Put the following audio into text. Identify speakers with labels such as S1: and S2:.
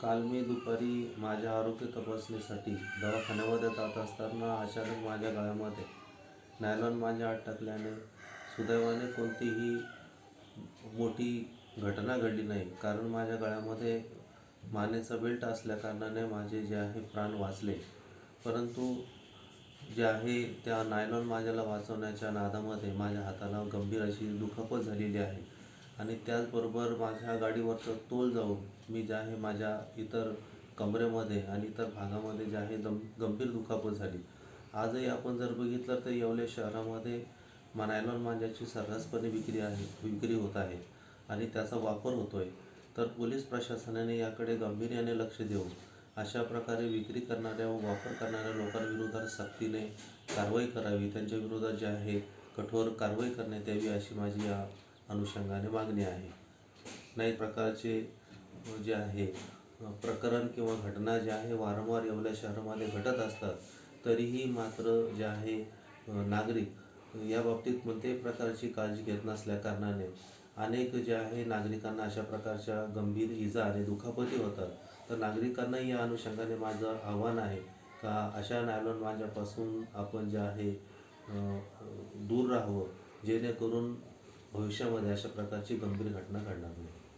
S1: काल मी दुपारी माझ्या आरोग्य तपासणीसाठी दवाखान्यामध्ये जात असताना अचानक माझ्या गळ्यामध्ये नायलॉन माझ्या अडकल्याने सुदैवाने कोणतीही मोठी घटना घडली नाही. कारण माझ्या गळ्यामध्ये मानेचा बेल्ट असल्याकारणाने माझे जे आहे प्राण वाचले. परंतु जे आहे त्या नायलॉन माझ्याला वाचवण्याच्या नादामध्ये माझ्या हाताला गंभीर अशी दुखापत झालेली आहे. आणि त्याचबरोबर माझ्या गाडीवरचं तोल जाऊन मी जे आहे माझ्या इतर कमरेमध्ये आणि इतर भागामध्ये जे आहे गं गंभीर दुखापत झाली. आजही आपण जर बघितलं तर येवले शहरामध्ये मा नायलॉन मांजाची सर्रासपणे विक्री आहे विक्री होत आहे आणि त्याचा वापर होतो आहे तर पोलीस प्रशासनाने याकडे गांभीर्याने लक्ष देऊन अशा प्रकारे विक्री करणाऱ्या व वापर करणाऱ्या लोकांविरोधात सक्तीने कारवाई करावी त्यांच्या विरोधात जे आहे कठोर कारवाई करण्यात यावी अशी माझी या अनुषंगाने मागणी आहे. नाही प्रकारचे जे आहे प्रकरण किंवा घटना ज्या आहे वारंवार येवल्या शहरामध्ये घडत असतात. तरीही मात्र जे आहे नागरिक या बाबतीत कोणत्याही प्रकारची काळजी घेत नसल्याकारणाने अनेक जे आहे नागरिकांना अशा प्रकारच्या गंभीर इजा आणि दुखापती होतात. तर नागरिकांनाही या अनुषंगाने माझं आव्हान आहे का अशा नायलॉन माझ्यापासून आपण जे आहे दूर राहावं जेणेकरून भविष्यामध्ये अशा प्रकारची गंभीर घटना घडणार नाही.